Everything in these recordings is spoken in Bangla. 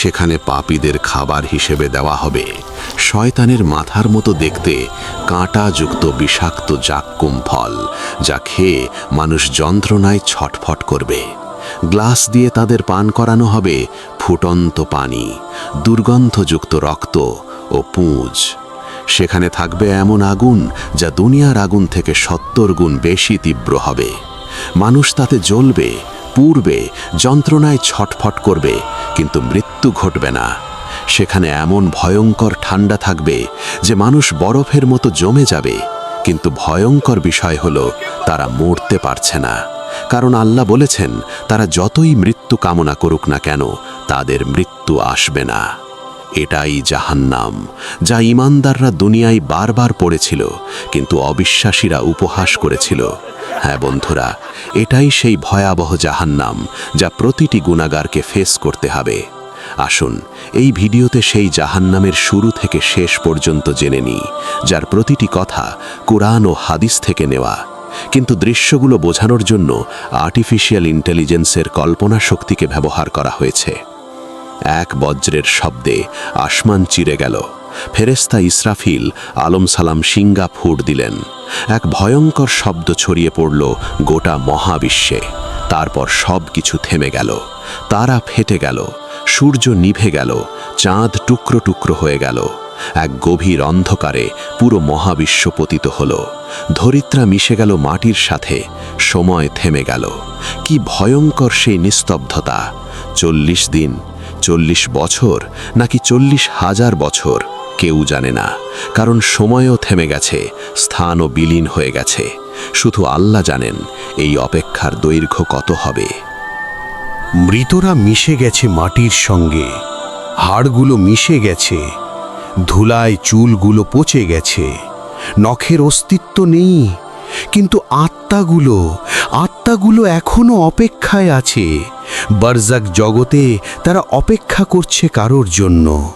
সেখানে পাপীদের খাবার হিসেবে দেওয়া হবে। শয়তানের মাথার মতো দেখতে কাঁটাযুক্ত বিষাক্ত জাক্কুম ফল, যা খেয়ে মানুষ যন্ত্রণায় ছটফট করবে। গ্লাস দিয়ে তাদের পান করানো হবে ফুটন্ত পানি, দুর্গন্ধযুক্ত রক্ত ও পুঁজ। সেখানে থাকবে এমন আগুন যা দুনিয়ার আগুন থেকে সত্তর গুণ বেশি তীব্র হবে। মানুষ তাতে জ্বলবে পূর্বে যন্ত্রণায় ছটফট করবে কিন্তু মৃত্যু ঘটবে না। সেখানে এমন ভয়ঙ্কর ঠান্ডা থাকবে যে মানুষ বরফের মতো জমে যাবে। কিন্তু ভয়ঙ্কর বিষয় হলো, তারা মরতে পারছে না। কারণ আল্লাহ বলেছেন, তারা যতই মৃত্যু কামনা করুক না কেন, তাদের মৃত্যু আসবে না। এটাই জাহান্নাম, যা ইমানদাররা দুনিয়ায় বারবার পড়েছিল, কিন্তু অবিশ্বাসীরা উপহাস করেছিল। হ্যাঁ বন্ধুরা, এটাই সেই ভয়াবহ জাহান্নাম, যা প্রতিটি গুণাগারকে ফেস করতে হবে। আসুন, এই ভিডিওতে সেই জাহান্নামের শুরু থেকে শেষ পর্যন্ত জেনে নিই, যার প্রতিটি কথা কোরআন ও হাদিস থেকে নেওয়া। কিন্তু দৃশ্যগুলো বোঝানোর জন্য আর্টিফিশিয়াল ইন্টেলিজেন্সের কল্পনা শক্তিকে ব্যবহার করা হয়েছে। এক বজ্রের শব্দে আসমান চিরে গেল। ফেরেস্তা ইসরাফিল আলম সালাম সিঙ্গা ফুট দিলেন। এক ভয়ঙ্কর শব্দ ছড়িয়ে পড়ল গোটা মহাবিশ্বে। তারপর সব কিছু থেমে গেল। তারা ফেটে গেল। সূর্য নিভে গেল। চাঁদ টুকরো টুকরো হয়ে গেল। এক গভীর অন্ধকারে পুরো মহাবিশ্ব পতিত হল। ধরিত্রা মিশে গেল মাটির সাথে। সময় থেমে গেল। কি ভয়ঙ্কর সেই নিস্তব্ধতা। চল্লিশ দিন চল্লিশ বছর নাকি চল্লিশ হাজার বছর কেউ জানে না। কারণ সময়ও থেমে গেছে, স্থানও বিলীন হয়ে গেছে। শুধু আল্লাহ জানেন এই অপেক্ষার দৈর্ঘ্য কত হবে। মৃতরা মিশে গেছে মাটির সঙ্গে, হাড়গুলো মিশে গেছে, ধুলায় চুলগুলো পচে গেছে, নখের অস্তিত্ব নেই। কিন্তু আত্মাগুলো আত্মাগুলো এখনও অপেক্ষায় আছে। বারজাক জগতে তারা অপেক্ষা করছে কারোর জন্য।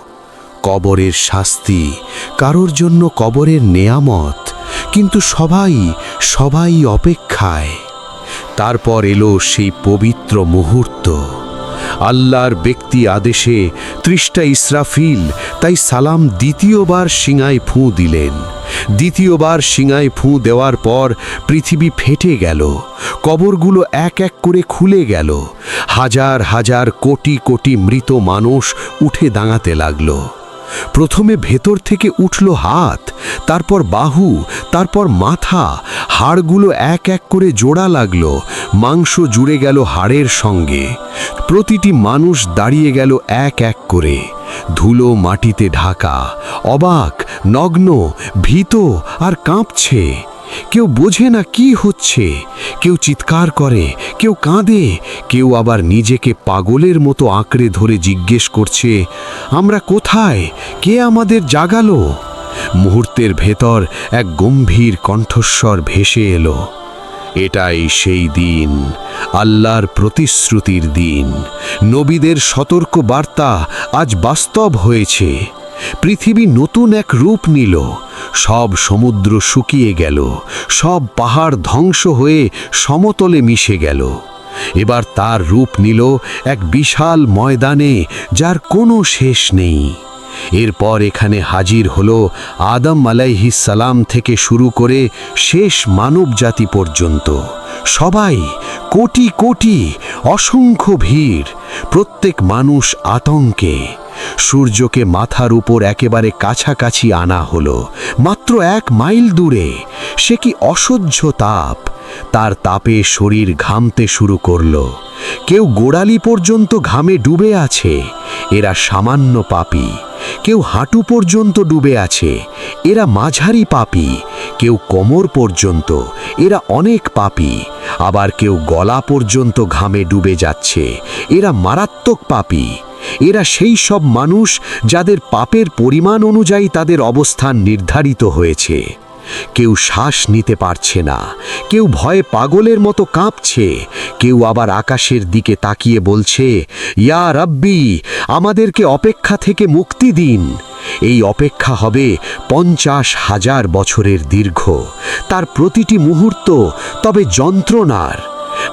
কবরের শাস্তি, কারোর জন্য কবরের নেয়ামত। কিন্তু সবাই সবাই অপেক্ষায়। তারপর এলো সেই পবিত্র মুহূর্ত। আল্লাহর ব্যক্তি আদেশে ত্রিশটা ইসরাফিল তাই সালাম দ্বিতীয়বার সিঙায় ফুঁ দিলেন। দ্বিতীয়বার সিঙায় ফুঁ দেওয়ার পর পৃথিবী ফেটে গেল। কবরগুলো এক এক করে খুলে গেল। হাজার হাজার কোটি কোটি মৃত মানুষ উঠে দাঁড়াতে লাগল। প্রথমে ভেতর থেকে উঠল হাত, তারপর বাহু, তারপর মাথা, হাড়গুলো এক এক করে জোড়া লাগল, মাংস জুড়ে গেল হাড়ের সঙ্গে। প্রতিটি মানুষ দাঁড়িয়ে গেল এক এক করে। ধুলো মাটিতে ঢাকা, অবাক, নগ্ন, ভীত আর কাঁপছে। কেউ বোঝে না কি হচ্ছে, কেউ চিৎকার করে, কেউ কাঁদে, কেউ আবার নিজেকে পাগলের মতো আঁকড়ে ধরে জিজ্ঞেস করছে, আমরা কোথায়? কে আমাদের জাগালো? মুহূর্তের ভেতর এক গম্ভীর কণ্ঠস্বর ভেসে এলো। এটাই সেই দিন, আল্লাহর প্রতিশ্রুতির দিন। নবীদের সতর্ক বার্তা আজ বাস্তব হয়েছে। পৃথিবী নতুন এক রূপ নিল, সব সমুদ্র শুকিয়ে গেল, সব পাহাড় ধ্বংস হয়ে সমতলে মিশে গেল। এবার তার রূপ নিল এক বিশাল ময়দানে, যার কোনো শেষ নেই। এরপর এখানে হাজির হল আদম সালাম থেকে শুরু করে শেষ মানব জাতি পর্যন্ত। সবাই কোটি কোটি অসংখ্য ভিড়, প্রত্যেক মানুষ আতঙ্কে। সূর্যকে মাথার উপর একেবারে কাছাকাছি আনা হলো, মাত্র এক মাইল দূরে। সে কি অসহ্য তাপ? তার তাপে শরীর ঘামতে শুরু করল। কেউ গোড়ালি পর্যন্ত ঘামে ডুবে আছে। এরা সামান্য পাপী। কেউ হাঁটু পর্যন্ত ডুবে আছে, এরা মাঝারি পাপী। কেউ কোমর পর্যন্ত, এরা অনেক পাপী। আবার কেউ গলা পর্যন্ত ঘামে ডুবে যাচ্ছে, এরা মারাত্মক পাপী। এরা সেই সব মানুষ যাদের পাপের পরিমাণ অনুযায়ী তাদের অবস্থান নির্ধারিত হয়েছে। কেউ শ্বাস নিতে পারছে না, কেউ ভয়ে পাগলের মতো কাঁপছে, কেউ আবার আকাশের দিকে তাকিয়ে বলছে, ইয়া রব্বি, আমাদেরকে অপেক্ষা থেকে মুক্তি দিন। এই অপেক্ষা হবে পঞ্চাশ হাজার বছরের দীর্ঘ, তার প্রতিটি মুহূর্ত তবে যন্ত্রণার।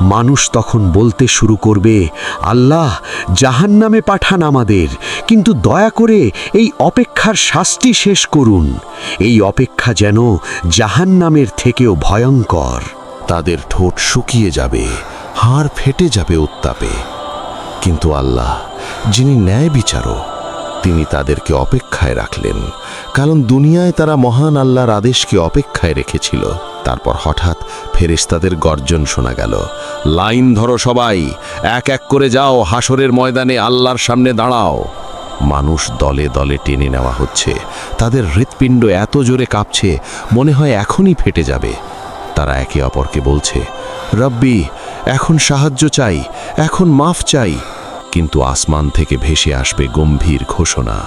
মানুষ তখন বলতে শুরু করবে, আল্লাহ, জাহান্নামে পাঠান আমাদের, কিন্তু দয়া করে এই অপেক্ষার শাস্তি শেষ করুন। এই অপেক্ষা যেন জাহান্নামের থেকেও ভয়ঙ্কর। তাদের ঠোঁট শুকিয়ে যাবে, হাড় ফেটে যাবে উত্তাপে। কিন্তু আল্লাহ, যিনি ন্যায় বিচারক তিনি তাদেরকে অপেক্ষায় রাখলেন, কারণ দুনিয়ায় তারা মহান আল্লাহর আদেশকে অপেক্ষায় রেখেছিল। তারপর হঠাৎ ফেরেশতাদের গর্জন শোনা গেল, লাইন ধরো সবাই, এক এক করে যাও হাসরের ময়দানে আল্লাহর সামনে দাঁড়াও। মানুষ দলে দলে টেনে নেওয়া হচ্ছে। তাদের হৃৎপিণ্ড এত জোরে কাঁপছে, মনে হয় এখনই ফেটে যাবে। তারা একে অপরকে বলছে, রব্বি, এখন সাহায্য চাই, এখন মাফ চাই। কিন্তু আসমান থেকে ভেসে আসবে গম্ভীর ঘোষণা।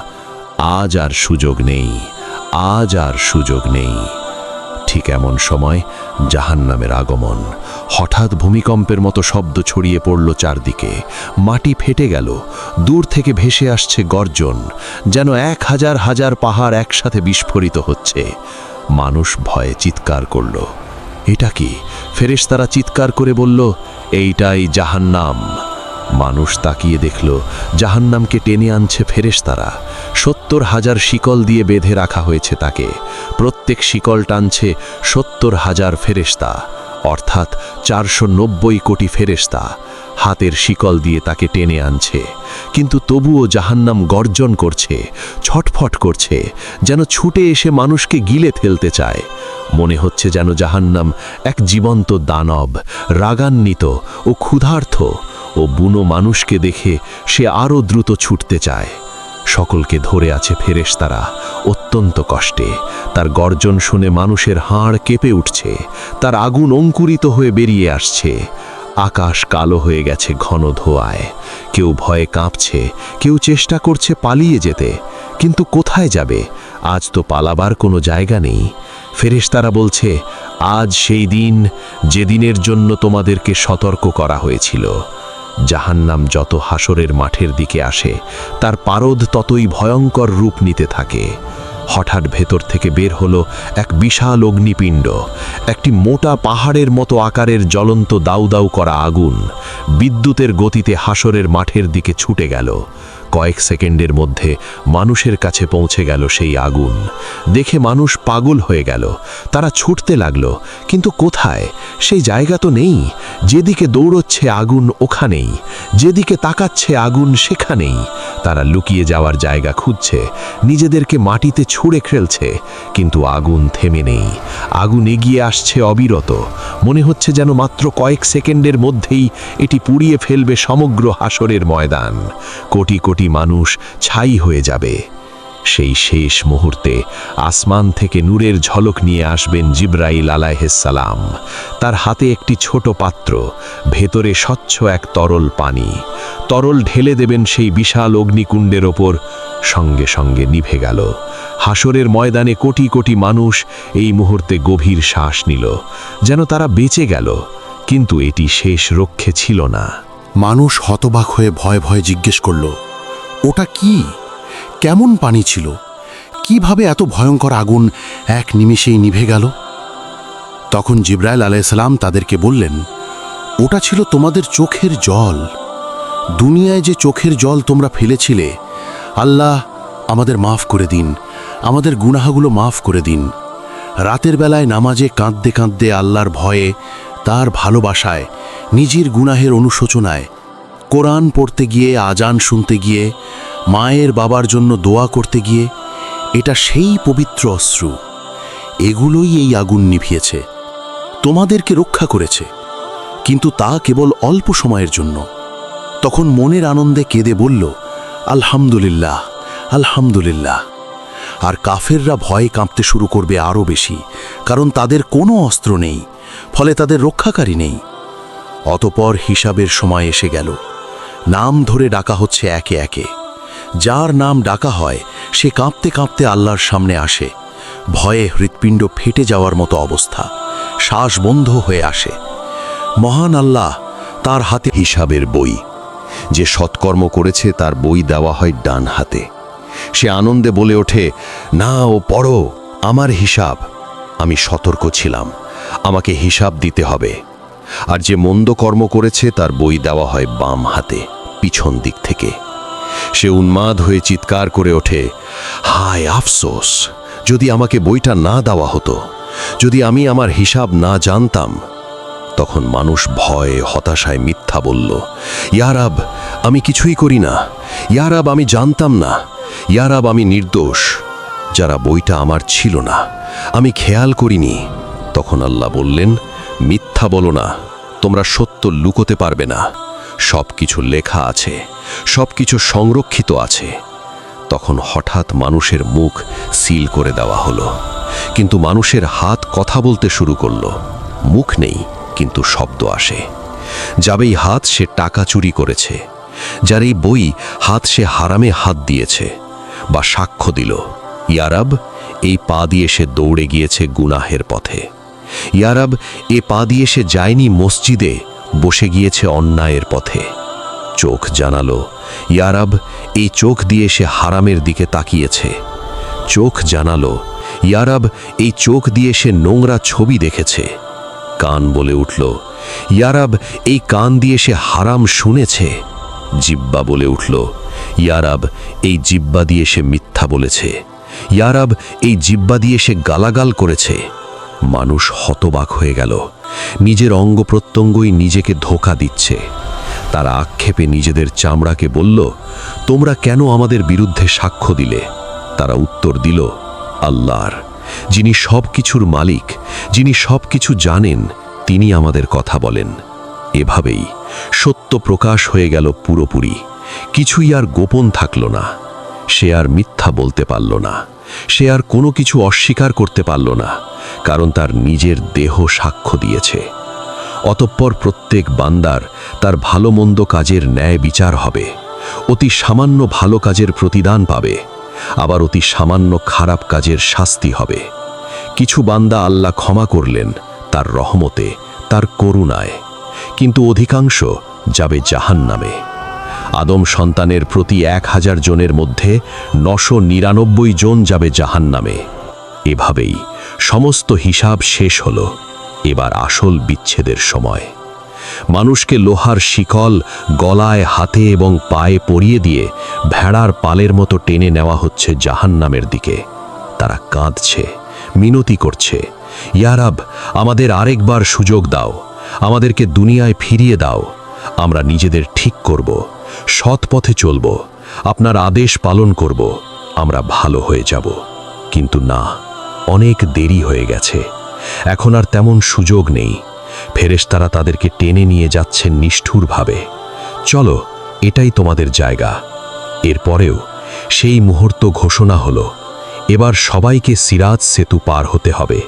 আজ আর সুযোগ নেই, আজ আর সুযোগ নেই। ঠিক এমন সময় জাহান্নামের আগমন। হঠাৎ ভূমিকম্পের মতো শব্দ ছড়িয়ে পড়ল চারদিকে। মাটি ফেটে গেল। দূর থেকে ভেসে আসছে গর্জন, যেন এক হাজার হাজার পাহাড় একসাথে বিস্ফোরিত হচ্ছে। মানুষ ভয়ে চিৎকার করল। এটা কি? ফেরেশতারা চিৎকার করে বলল, এইটাই জাহান্নাম। মানুষ তাকিয়ে দেখল, জাহান্নামকে টেনে আনছে ফেরেশতারা। সত্তর হাজার শিকল দিয়ে বেঁধে রাখা হয়েছে তাকে। প্রত্যেক শিকল টানছে সত্তর হাজার ফেরেশতা, অর্থাৎ চারশো নব্বই কোটি ফেরেশতা। হাতের শিকল দিয়ে তাকে টেনে আনছে। কিন্তু তবুও জাহান্নাম গর্জন করছে, ছটফট করছে, যেন ছুটে এসে মানুষকে গিলে ফেলতে চায়। মনে হচ্ছে যেন জাহান্নাম এক জীবন্ত দানব, রাগান্বিত ও ক্ষুধার্থ ও বুনো মানুষকে দেখে সে আরও দ্রুত ছুটতে চায়। সকলকে ধরে আছে ফেরেশতারা। অত্যন্ত কষ্টে। তার গর্জন শুনে মানুষের হাড় কেঁপে উঠছে। তার আগুন অঙ্কুরিত হয়ে বেরিয়ে আসছে। আকাশ কালো হয়ে গেছে ঘন ধোয়ায়। কেউ ভয়ে কাঁপছে, কেউ চেষ্টা করছে পালিয়ে যেতে। কিন্তু কোথায় যাবে? আজ তো পালাবার কোনো জায়গা নেই। ফেরেশতারা বলছে, আজ সেই দিন, যেদিনের জন্য তোমাদেরকে সতর্ক করা হয়েছিল। জাহান্নাম যত হাসরের মাঠের দিকে আসে, তার পারদ ততই ভয়ঙ্কর রূপ নিতে থাকে। হঠাৎ ভেতর থেকে বের হলো এক বিশাল অগ্নিপিণ্ড, একটি মোটা পাহাড়ের মতো আকারের জ্বলন্ত দাউ দাউ করা আগুন। বিদ্যুতের গতিতে হাসরের মাঠের দিকে ছুটে গেল। কয়েক সেকেন্ডের মধ্যে মানুষের কাছে পৌঁছে গেল সেই আগুন। দেখে মানুষ পাগল হয়ে গেল। তারা ছুটতে লাগল, কিন্তু কোথায়? সেই জায়গা তো নেই। যেদিকে দৌড়চ্ছে আগুন ওখানেই। যেদিকে তাকাচ্ছে আগুন সেখানেই। তারা লুকিয়ে যাওয়ার জায়গা খুঁজছে। নিজেদেরকে মাটিতে ছুঁড়ে খেলছে কিন্তু আগুন থেমে নেই। আগুন এগিয়ে আসছে অবিরত। মনে হচ্ছে যেন মাত্র কয়েক সেকেন্ডের মধ্যেই এটি পুড়িয়ে ফেলবে সমগ্র হাসরের ময়দান। কোটি কোটি মানুষ ছাই হয়ে যাবে। সেই শেষ মুহূর্তে আসমান থেকে নূরের ঝলক নিয়ে আসবেন জিব্রাইল আলাইহিসসালাম। তার হাতে একটি ছোট পাত্র, ভেতরে স্বচ্ছ এক তরল পানি। তরল ঢেলে দেবেন সেই বিশাল অগ্নিকুণ্ডের ওপর। সঙ্গে সঙ্গে নিভে গেল। হাসরের ময়দানে কোটি কোটি মানুষ এই মুহূর্তে গভীর শ্বাস নিল, যেন তারা বেঁচে গেল। কিন্তু এটি শেষ রক্ষে ছিল না। মানুষ হতবাক হয়ে ভয় ভয়ে জিজ্ঞেস করল ওটা কি? কেমন পানি ছিল? কীভাবে এত ভয়ঙ্কর আগুন এক নিমিষেই নিভে গেল? তখন জিব্রাইল আলাইসালাম তাদেরকে বললেন, ওটা ছিল তোমাদের চোখের জল। দুনিয়ায় যে চোখের জল তোমরা ফেলেছিলে, আল্লাহ আমাদের মাফ করে দিন, আমাদের গুনাহাগুলো মাফ করে দিন। রাতের বেলায় নামাজে কাঁদতে কাঁদতে আল্লাহর ভয়ে, তার ভালোবাসায়, নিজের গুনাহের অনুশোচনায় কোরআন পড়তে গিয়ে, আজান শুনতে গিয়ে, মায়ের বাবার জন্য দোয়া করতে গিয়ে, এটা সেই পবিত্র অশ্রু। এগুলোই এই আগুন নিভিয়েছে। তোমাদেরকে রক্ষা করেছে। কিন্তু তা কেবল অল্প সময়ের জন্য। তখন মনের আনন্দে কেঁদে বলল, আলহামদুলিল্লাহ আলহামদুলিল্লাহ। আর কাফেররা ভয়ে কাঁপতে শুরু করবে আরও বেশি, কারণ তাদের কোনো অস্ত্র নেই, ফলে তাদের রক্ষাকারী নেই। অতপর হিসাবের সময় এসে গেল। নাম ধরে ডাকা হচ্ছে একে একে। যার নাম ডাকা হয়, সে কাঁপতে কাঁপতে আল্লাহর সামনে আসে। ভয়ে হৃৎপিণ্ড ফেটে যাওয়ার মতো অবস্থা। শ্বাস বন্ধ হয়ে আসে। মহান আল্লাহ তার হাতে হিসাবের বই। যে সৎকর্ম করেছে, তার বই দেওয়া হয় ডান হাতে। সে আনন্দে বলে ওঠে না ও পড়ো, আমার হিসাব। আমি সতর্ক ছিলাম। আমাকে হিসাব দিতে হবে। আর যে মন্দ কর্ম করেছে তার বই দেওয়া হয় বাম হাতে, পিছন দিক থেকে। সে উন্মাদ হয়ে চিৎকার করে ওঠে, হায় আফসোস, যদি আমাকে বইটা না দেওয়া হতো, যদি আমি আমার হিসাব না জানতাম। তখন মানুষ ভয়ে, হতাশায় মিথ্যা বলল ইয়ারাব আমি কিছুই করি না। ইয়ারাব আমি জানতাম না। ইয়ারাব আমি নির্দোষ, যারা বইটা আমার ছিল না। আমি খেয়াল করিনি। তখন আল্লাহ বললেন মিথ্যা বলো না, তোমরা সত্য লুকোতে পারবে না। সব কিছু লেখা আছে সব কিছু সংরক্ষিত আছে। তখন হঠাৎ মানুষের মুখ সিল করে দেওয়া হলো, কিন্তু মানুষের হাত কথা বলতে শুরু করল। মুখ নেই, কিন্তু শব্দ আসে। যাবেই হাত সে টাকা চুরি করেছে, যার এই বই হাত সে হারামে হাত দিয়েছে বা সাক্ষ্য দিল। ইয়ারাব, এই পা দিয়ে সে দৌড়ে গিয়েছে গুনাহের পথে। ইয়ারাব, এ পা দিয়ে সে যায়নি মসজিদে, বসে গিয়েছে অন্যায়ের পথে। চোখ জানালো, ইয়ারাব, এই চোখ দিয়ে সে হারামের দিকে তাকিয়েছে। চোখ জানালো, ইয়ারাব, এই চোখ দিয়ে সে নোংরা ছবি দেখেছে। কান বলে উঠল, ইয়ারাব, এই কান দিয়ে সে হারাম শুনেছে। জিব্বা বলে উঠল, ইয়ারাব, এই জিব্বা দিয়ে সে মিথ্যা বলেছে। ইয়ারাব, এই জিব্বা দিয়ে সে গালাগাল করেছে। মানুষ হতবাক হয়ে গেল। নিজের অঙ্গ প্রত্যঙ্গই নিজেকে ধোকা দিচ্ছে। তারা আক্ষেপে নিজেদের চামড়াকে বলল, তোমরা কেন আমাদের বিরুদ্ধে সাক্ষ্য দিলে? তারা উত্তর দিল, আল্লাহর। যিনি সব কিছুর মালিক, যিনি সব কিছু জানেন, তিনি আমাদের কথা বলেন। এভাবেই সত্য প্রকাশ হয়ে গেল পুরোপুরি। কিছুই আর গোপন থাকল না। সে আর মিথ্যা বলতে পারল না। সে আর কোনো কিছু অস্বীকার করতে পারল না, কারণ তার নিজের দেহ সাক্ষ্য দিয়েছে। অতঃপর প্রত্যেক বান্দার তার ভালো মন্দ কাজের ন্যায় বিচার হবে, অতি সামান্য ভালো কাজের প্রতিদান পাবে, আবার অতি সামান্য খারাপ কাজের শাস্তি হবে। কিছু বান্দা আল্লাহ ক্ষমা করলেন তার রহমতে, তার করুণায়, কিন্তু অধিকাংশ যাবে জাহান নামে আদম সন্তানের প্রতি এক হাজার জনের মধ্যে নশো নিরানব্বই জন যাবে জাহান নামে এভাবেই সমস্ত হিসাব শেষ হল। এবার আসল বিচ্ছেদের সময়। মানুষকে লোহার শিকল গলায় হাতে এবং পায়ে পরিয়ে দিয়ে ভেড়ার পালের মতো টেনে নেওয়া হচ্ছে জাহান্নামের দিকে। তারা কাঁদছে, মিনতি করছে। ইয়ারাব আমাদের আরেকবার সুযোগ দাও। আমাদেরকে দুনিয়ায় ফিরিয়ে দাও। আমরা নিজেদের ঠিক করব। সৎ পথে চলব। আপনার আদেশ পালন করব। আমরা ভালো হয়ে যাব। কিন্তু না, অনেক দেরি হয়ে গেছে। এখন আর তেমন সুযোগ নেই। ফেরেশতারা তাদেরকে টেনে নিয়ে যাচ্ছেন নিষ্ঠুরভাবে। চলো, এটাই তোমাদের জায়গা। এরপরেও সেই মুহূর্ত ঘোষণা হলো, এবার সবাইকে সিরাজ সেতু পার হতে হবে।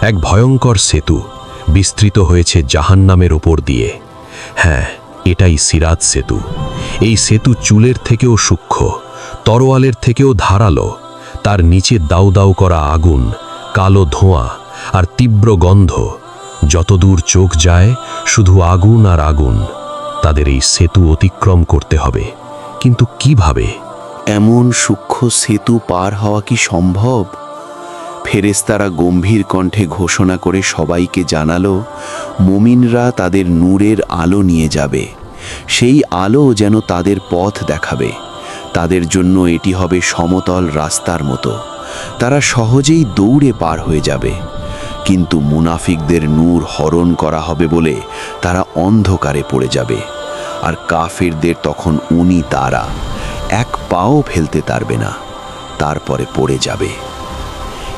এক ভয়ঙ্কর সেতু বিস্তৃত হয়েছে জাহান্নামের ওপর দিয়ে। হ্যাঁ এটাই সিরাজ সেতু। এই সেতু চুলের থেকেও সূক্ষ্ম, তরোয়ালের থেকেও ধারালো। তার নিচে দাউ দাউ করা আগুন, কালো ধোঁয়া আর তীব্র গন্ধ। যতদূর চোখ যায়, শুধু আগুন আর আগুন। তাদের এই সেতু অতিক্রম করতে হবে। কিন্তু কীভাবে? এমন সূক্ষ্ম সেতু পার হওয়া কি সম্ভব? ফেরেস্তারা গম্ভীর কণ্ঠে ঘোষণা করে সবাইকে জানালো, মুমিনরা তাদের নূরের আলো নিয়ে যাবে। সেই আলো যেন তাদের পথ দেখাবে। তাদের জন্য এটি হবে সমতল রাস্তার মতো। তারা সহজেই দৌড়ে পার হয়ে যাবে। কিন্তু মুনাফিকদের নূর হরণ করা হবে বলে তারা অন্ধকারে পড়ে যাবে। আর কাফেরদের তখন উনি তারা। এক পাও ফেলতে পারবে না। তারপরে পড়ে যাবে।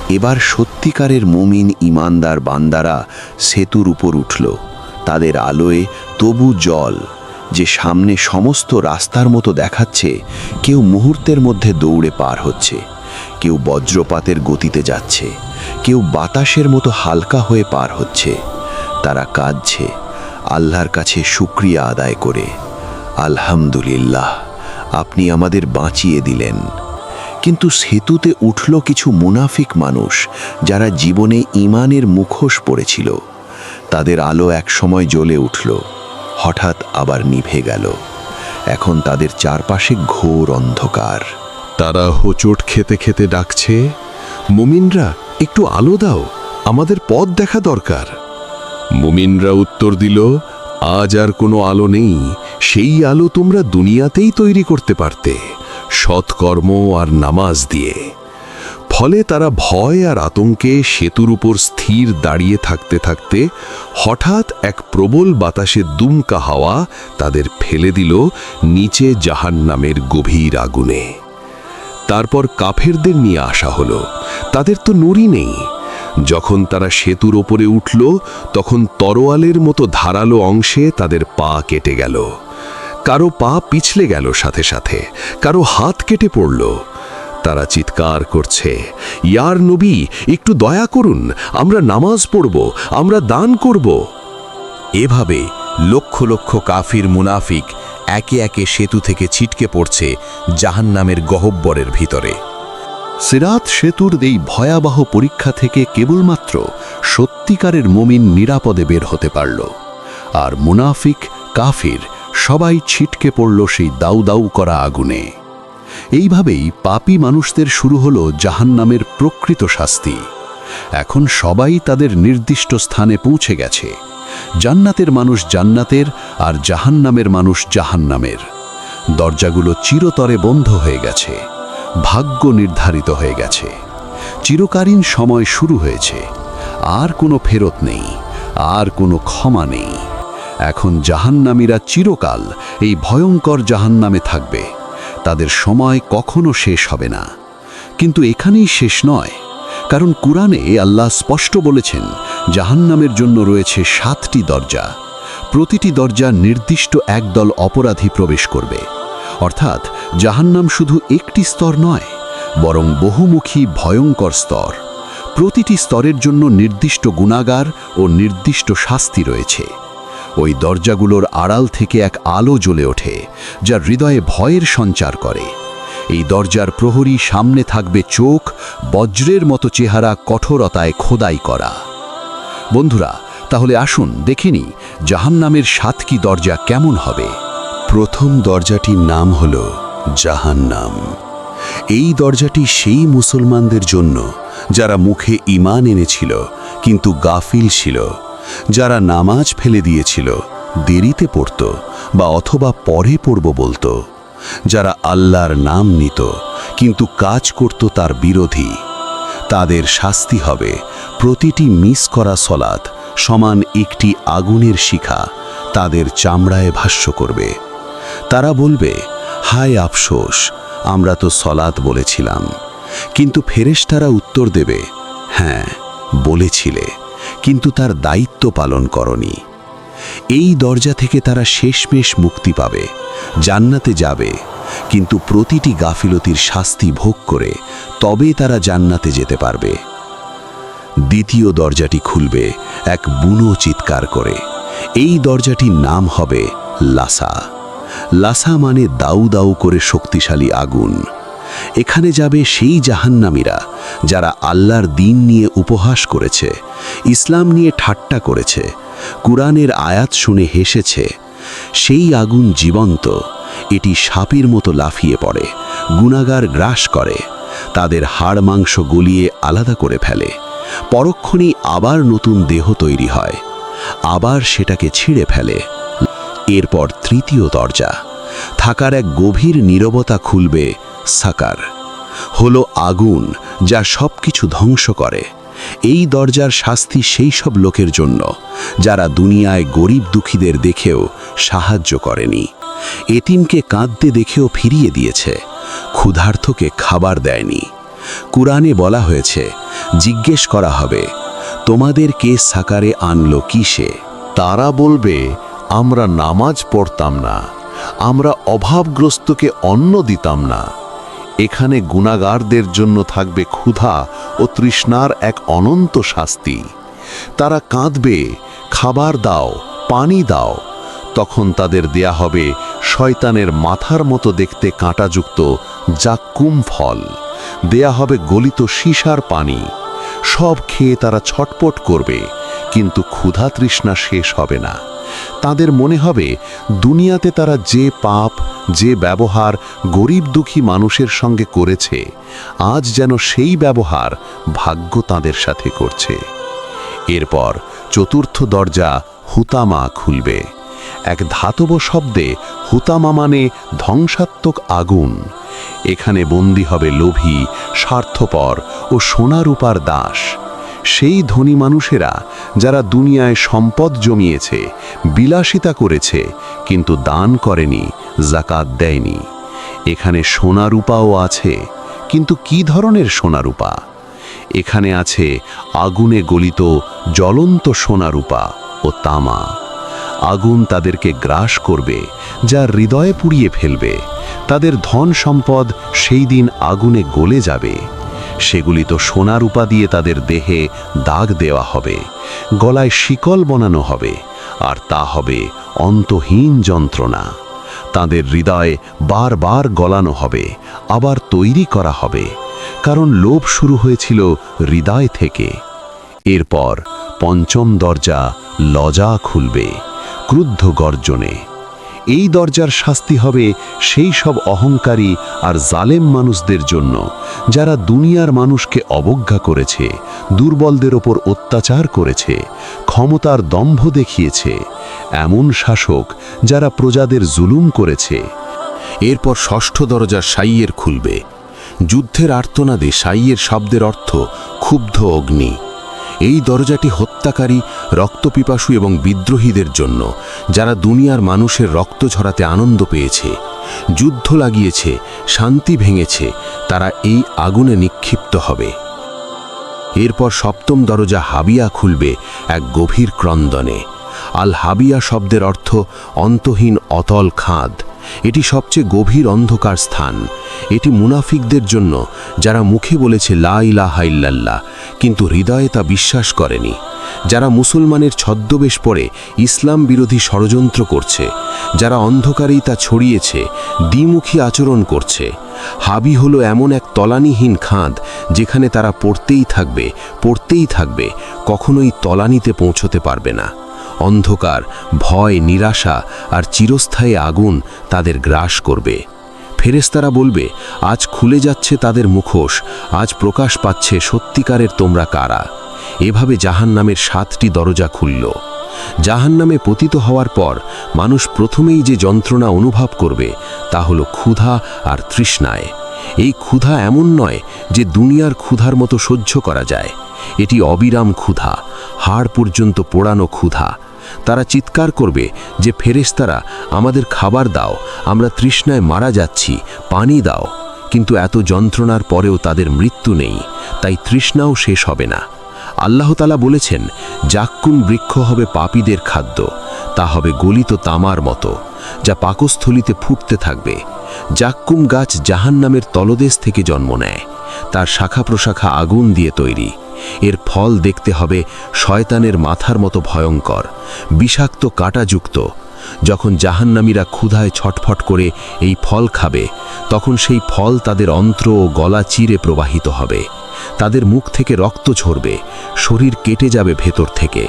এবার সত্যিকারের মুমিন ইমানদার বান্দারা সেতুর উপর উঠল। তাদের আলোয় তবু জল যে সামনে সমস্ত রাস্তার মতো দেখাচ্ছে, কেউ মুহূর্তের মধ্যে দৌড়ে পার হচ্ছে, কেউ বজ্রপাতের গতিতে যাচ্ছে, কেউ বাতাসের মতো হালকা হয়ে পার হচ্ছে। তারা কাঁদছে, আল্লাহর কাছে শুক্রিয়া আদায় করে। আলহামদুলিল্লাহ, আপনি আমাদের বাঁচিয়ে দিলেন। কিন্তু সেতুতে উঠল কিছু মুনাফিক মানুষ, যারা জীবনে ইমানের মুখোশ পড়েছিল। তাদের আলো একসময় জ্বলে উঠল। হঠাৎ আবার নিভে গেল। এখন তাদের চারপাশে ঘোর অন্ধকার। তারা হোঁচট খেতে খেতে ডাকছে, মুমিনরা, একটু আলো দাও, আমাদের পথ দেখা দরকার। মুমিনরা উত্তর দিল, আজ আর কোনো আলো নেই, সেই আলো তোমরা দুনিয়াতেই তৈরি করতে পারতে, সৎকর্ম আর নামাজ দিয়ে। ফলে তারা ভয় আর আতঙ্কে সেতুর উপর স্থির দাঁড়িয়ে থাকতে থাকতে হঠাৎ এক প্রবল বাতাসে দুমকা হাওয়া তাদের ফেলে দিল নিচে জাহান্নামের গভীর আগুনে। তারপর কাফেরদের নিয়ে আসা হলো। তাদের তো নুরি নেই। যখন তারা সেতুর ওপরে উঠল, তখন তরোয়ালের মতো ধারালো অংশে তাদের পা কেটে গেল। কারও পা পিছলে গেল সাথে সাথে। কারও হাত কেটে পড়ল। তারা চিৎকার করছে, ইয়ার নবী, একটু দয়া করুন, আমরা নামাজ পড়ব, আমরা দান করব। এভাবে লক্ষ লক্ষ কাফির মুনাফিক একে একে সেতু থেকে ছিটকে পড়ছে জাহান্নামের গহব্বরের ভিতরে। সিরাত সেতুর এই ভয়াবহ পরীক্ষা থেকে কেবলমাত্র সত্যিকারের মমিন নিরাপদে বের হতে পারল। আর মুনাফিক, কাফির, সবাই ছিটকে পড়ল সেই দাউ দাউ করা আগুনে। এইভাবেই পাপী মানুষদের শুরু হলো জাহান্নামের প্রকৃত শাস্তি। এখন সবাই তাদের নির্দিষ্ট স্থানে পৌঁছে গেছে। জান্নাতের মানুষ জান্নাতের আর জাহান্নামের মানুষ জাহান্নামের। দরজাগুলো চিরতরে বন্ধ হয়ে গেছে। ভাগ্য নির্ধারিত হয়ে গেছে। চিরকালীন সময় শুরু হয়েছে। আর কোনো ফেরত নেই। আর কোনো ক্ষমা নেই। এখন জাহান্নামীরা চিরকাল এই ভয়ঙ্কর জাহান্নামে থাকবে। তাদের সময় কখনো শেষ হবে না। কিন্তু এখানেই শেষ নয়, কারণ কুরআনে আল্লাহ স্পষ্ট বলেছেন, জাহান্নামের জন্য রয়েছে সাতটি দরজা। প্রতিটি দরজা নির্দিষ্ট একদল অপরাধী প্রবেশ করবে। অর্থাৎ জাহান্নাম শুধু একটি স্তর নয়, বরং বহুমুখী ভয়ঙ্কর স্তর। প্রতিটি স্তরের জন্য নির্দিষ্ট গুণাগার ও নির্দিষ্ট শাস্তি রয়েছে। ওই দরজাগুলোর আড়াল থেকে এক আলো জ্বলে ওঠে, যা হৃদয়ে ভয়ের সঞ্চার করে। এই দরজার প্রহরী সামনে থাকবে চোখ, বজ্রের মতো চেহারা কঠোরতায় খোদাই করা। বন্ধুরা, তাহলে আসুন দেখিনি জাহান্নামের সাতকি দরজা কেমন হবে? প্রথম দরজাটির নাম হল জাহান্নাম। এই দরজাটি সেই মুসলমানদের জন্য, যারা মুখে ইমান এনেছিল, কিন্তু গাফিল ছিল। যারা নামাজ ফেলে দিয়েছিল, দেরিতে পড়ত বা অথবা পরে পড়ব বলতো। যারা আল্লাহর নাম নিত, কিন্তু কাজ করত তার বিরোধী। তাদের শাস্তি হবে প্রতিটি মিস করা সলাৎ সমান একটি আগুনের শিখা তাদের চামড়ায় ভাষ্য করবে। তারা বলবে, হায় আফসোস, আমরা তো সলাৎ বলেছিলাম। কিন্তু ফেরেশতারা উত্তর দেবে হ্যাঁ বলেছিলে। কিন্তু তার দায়িত্ব পালন করনি। এই দরজা থেকে তারা শেষমেশ মুক্তি পাবে, জান্নাতে যাবে, কিন্তু প্রতিটি গাফিলতির শাস্তি ভোগ করে তবে তারা জান্নাতে যেতে পারবে। দ্বিতীয় দরজাটি খুলবে এক বুনো চিৎকার করে। এই দরজাটির নাম হবে লাসা। লাসা মানে দাউ দাউ করে শক্তিশালী আগুন। এখানে যাবে সেই জাহান্নামীরা, যারা আল্লাহর দিন নিয়ে উপহাস করেছে, ইসলাম নিয়ে ঠাট্টা করেছে, কুরআনের আয়াত শুনে হেসেছে। সেই আগুন জীবন্ত, এটি সাপের মতো লাফিয়ে পড়ে, গুনাগার গ্রাস করে, তাদের হাড় মাংস গলিয়ে আলাদা করে ফেলে। পরক্ষণেই আবার নতুন দেহ তৈরি হয়, আবার সেটাকে ছিঁড়ে ফেলে। এরপর তৃতীয় দরজা, থাকার এক গভীর নীরবতা খুলবে সাকার হলো আগুন যা সব কিছু ধ্বংস করে। এই দরজার শাস্তি সেই সব লোকের জন্য, যারা দুনিয়ায় গরিব দুঃখীদের দেখেও সাহায্য করেনি। এতিমকে কাঁদতে দেখেও ফিরিয়ে দিয়েছে ক্ষুধার্থকে খাবার দেয়নি। কুরআনে বলা হয়েছে, জিজ্ঞেস করা হবে, তোমাদের কে সাকারে আনলো কিসে? তারা বলবে, আমরা নামাজ পড়তাম না, আমরা অভাবগ্রস্তকে অন্ন দিতাম না। এখানে গুণাগারদের জন্য থাকবে ক্ষুধা ও তৃষ্ণার এক অনন্ত শাস্তি। তারা কাঁদবে, খাবার দাও, পানি দাও। তখন তাদের দেয়া হবে শয়তানের মাথার মতো দেখতে কাঁটাযুক্ত জাক্কুম ফল। দেয়া হবে গলিত সীসার পানি। সব খেয়ে তারা ছটপট করবে। কিন্তু ক্ষুধা তৃষ্ণা শেষ হবে না। তাদের মনে হবে, দুনিয়াতে তারা যে পাপ, যে ব্যবহার গরিব দুঃখী মানুষের সঙ্গে করেছে, আজ যেন সেই ব্যবহার ভাগ্য তাদের সাথে করছে। এরপর চতুর্থ দরজা হুতামা খুলবে। এক ধাতব শব্দে হুতামা মানে ধ্বংসাত্মক আগুন। এখানে বন্দী হবে লোভী, স্বার্থপর ও সোনারূপার দাস। সেই ধনী মানুষেরা যারা দুনিয়ায় সম্পদ জমিয়েছে, বিলাসিতা করেছে, কিন্তু দান করেনি জাকাত দেয়নি। এখানে সোনারূপাও আছে, কিন্তু কি ধরনের সোনারূপা এখানে আছে আগুনে গলিত জ্বলন্ত সোনারূপা ও তামা। আগুন তাদেরকে গ্রাস করবে, যা হৃদয়ে পুড়িয়ে ফেলবে। তাদের ধন সম্পদ সেই দিন আগুনে গলে যাবে। সেগুলি তো সোনারূপা দিয়ে তাদের দেহে দাগ দেওয়া হবে, গলায় শিকল বনানো হবে, আর তা হবে অন্তহীন যন্ত্রণা। তাদের হৃদয় বারবার গলানো হবে, আবার তৈরি করা হবে, কারণ লোভ শুরু হয়েছিল হৃদয় থেকে। এরপর পঞ্চম দরজা লজা খুলবে, ক্রুদ্ধ গর্জনে। এই দরজার শাস্তি হবে সেই সব অহংকারী আর জালেম মানুষদের জন্য, যারা দুনিয়ার মানুষকে অবজ্ঞা করেছে, দুর্বলদের ওপর অত্যাচার করেছে, ক্ষমতার দম্ভ দেখিয়েছে, এমন শাসক যারা প্রজাদের জুলুম করেছে। এরপর ষষ্ঠ দরজা সাইয়ের খুলবে। যুদ্ধের আর্তনাদে সাইয়ের শব্দের অর্থ ক্ষুব্ধ অগ্নি। এই দরজাটি হত্যাকারী, রক্তপিপাসু এবং বিদ্রোহীদের জন্য, যারা দুনিয়ার মানুষের রক্ত ঝরাতে আনন্দ পেয়েছে, যুদ্ধ লাগিয়েছে, শান্তি ভেঙেছে, তারা এই আগুনে নিক্ষিপ্ত হবে। এরপর সপ্তম দরজা হাবিয়া খুলবে এক গভীর ক্রন্দনে। আল হাবিয়া শব্দের অর্থ অন্তহীন অতল খাদ। এটি সবচেয়ে গভীর অন্ধকার স্থান। এটি মুনাফিকদের জন্য, যারা মুখে বলেছে লা ইলাহা কিন্তু হৃদয়ে তা বিশ্বাস করেনি। যারা মুসলমানের ছদ্মবেশ পরে ইসলাম বিরোধী ষড়যন্ত্র করছে, যারা অন্ধকারেই তা ছড়িয়েছে, দ্বিমুখী আচরণ করছে। হাবি হলো এমন এক তলানিহীন খাঁদ, যেখানে তারা পড়তেই থাকবে পড়তেই থাকবে, কখনোই তলানিতে পৌঁছতে পারবে না। অন্ধকার, ভয়, নিরাশা আর চিরস্থায়ী আগুন তাদের গ্রাস করবে। ফেরেস্তারা বলবে, আজ খুলে যাচ্ছে তাদের মুখোশ, আজ প্রকাশ পাচ্ছে সত্যিকারের তোমরা কারা? এভাবে জাহান নামের সাতটি দরজা খুলল। জাহান নামে পতিত হওয়ার পর মানুষ প্রথমেই যে যন্ত্রণা অনুভব করবে তা হলো ক্ষুধা আর তৃষ্ণায়। এই ক্ষুধা এমন নয় যে দুনিয়ার ক্ষুধার মতো সহ্য করা যায়। এটি অবিরাম ক্ষুধা, হাড় পর্যন্ত পোড়ানো ক্ষুধা। তারা চিৎকার করবে যে, ফেরেশতারা, আমাদের খাবার দাও, আমরা তৃষ্ণায় মারা যাচ্ছি, পানি দাও। কিন্তু এত যন্ত্রণার পরেও তাদের মৃত্যু নেই, তাই তৃষ্ণাও শেষ হবে না। আল্লাহতালা বলেছেন জাক্কুম বৃক্ষ হবে পাপীদের খাদ্য, তা হবে গলিত তামার মতো, যা পাকস্থলিতে ফুটতে থাকবে। জাক্কুম গাছ জাহান নামের তলদেশ থেকে জন্ম নেয়, তার শাখা প্রশাখা আগুন দিয়ে তৈরি। এর ফল দেখতে হবে শয়তানের মাথার মতো ভয়ঙ্কর, বিষাক্ত কাঁটাযুক্ত। যখন জাহান্নামীরা ক্ষুধায় ছটফট করে এই ফল খাবে, তখন সেই ফল তাদের অন্ত্র ও গলা চিরে প্রবাহিত হবে। তাদের মুখ থেকে রক্ত ঝরবে, শরীর কেটে যাবে ভেতর থেকে।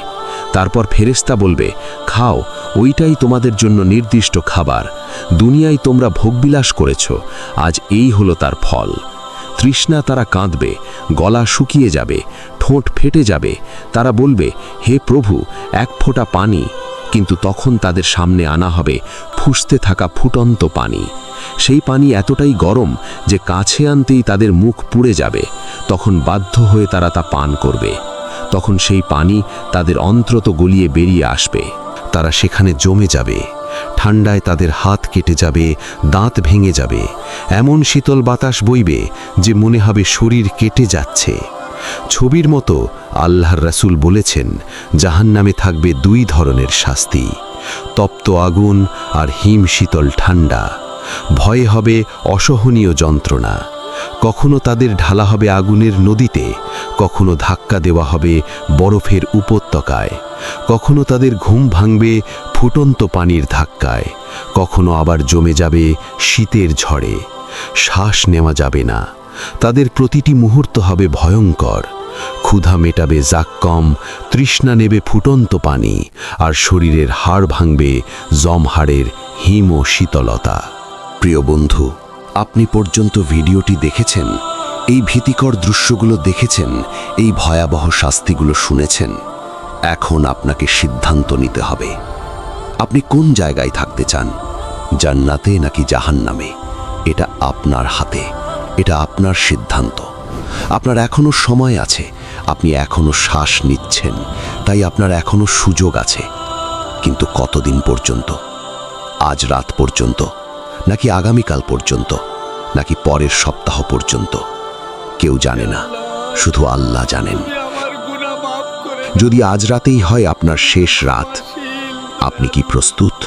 তারপর ফেরেস্তা বলবে, খাও, ওইটাই তোমাদের জন্য নির্দিষ্ট খাবার। দুনিয়ায় তোমরা ভোগবিলাস করেছ, আজ এই হলো তার ফল। তৃষ্ণা তারা কাঁদবে, গলা শুকিয়ে যাবে, ঠোঁট ফেটে যাবে। তারা বলবে, হে প্রভু, এক ফোঁটা পানি। কিন্তু তখন তাদের সামনে আনা হবে ফুসতে থাকা ফুটন্ত পানি। সেই পানি এতটাই গরম যে কাছে আনতেই তাদের মুখ পুড়ে যাবে। তখন বাধ্য হয়ে তারা তা পান করবে। তখন সেই পানি তাদের অন্ত্রত গলিয়ে বেরিয়ে আসবে। তারা সেখানে জমে যাবে। ঠান্ডায় তাদের হাত কেটে যাবে, দাঁত ভেঙে যাবে। এমন শীতল বাতাস বইবে যে মনে হবে শরীর কেটে যাচ্ছে। ছবির মতো আল্লাহর রাসূল বলেছেন, জাহান্নামে থাকবে দুই ধরনের শাস্তি, তপ্ত আগুন আর হিম শীতল ঠান্ডা। ভয়ে হবে অসহনীয় যন্ত্রণা। কখনো তাদের ঢালা হবে আগুনের নদীতে, কখনো ধাক্কা দেওয়া হবে বরফের উপত্যকায়, কখনো তাদের ঘুম ভাঙবে ফুটন্ত পানির ধাক্কায়, কখনো আবার জমে যাবে শীতের ঝড়ে। শ্বাস নেওয়া যাবে না। তাদের প্রতিটি মুহূর্ত হবে ভয়ঙ্কর। ক্ষুধা মেটাবে জাক্কম, তৃষ্ণা নেবে ফুটন্ত পানি, আর শরীরের হাড় ভাঙবে জমহাড়ের হিম ও শীতলতা প্রিয় বন্ধু আপনি পর্যন্ত ভিডিওটি দেখেছেন, এই ভীতিকর দৃশ্যগুলো দেখেছেন, এই ভয়াবহ শাস্তিগুলো শুনেছেন। এখন আপনাকে সিদ্ধান্ত নিতে হবে। আপনি কোন জায়গায় থাকতে চান? জান্নাতে নাকি জাহান্নামে? এটা আপনার হাতে, এটা আপনার সিদ্ধান্ত। আপনার এখনও সময় আছে, আপনি এখনও শ্বাস নিচ্ছেন, তাই আপনার এখনও সুযোগ আছে। কিন্তু কতদিন পর্যন্ত? আজ রাত পর্যন্ত। নাকি আগামীকাল পর্যন্ত, নাকি পরের সপ্তাহ পর্যন্ত, কেউ জানে না, শুধু আল্লাহ জানেন। যদি আজ রাতেই হয় আপনার শেষ রাত, আপনি কি প্রস্তুত?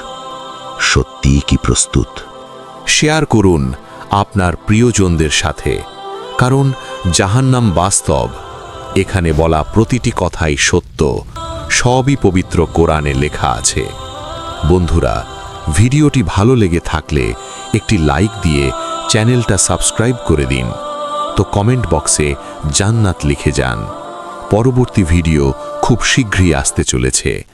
সত্যিই কি প্রস্তুত? শেয়ার করুন আপনার প্রিয়জনদের সাথে, কারণ জাহান্নাম বাস্তব, এখানে বলা প্রতিটি কথাই সত্য, সবই পবিত্র কোরআনে লেখা আছে। বন্ধুরা ভিডিওটি ভালো লেগে থাকলে একটি লাইক দিয়ে চ্যানেলটা সাবস্ক্রাইব করে দিন। তো কমেন্ট বক্সে জান্নাত লিখে যান। পরবর্তী ভিডিও খুব শীঘ্রই আসতে চলেছে।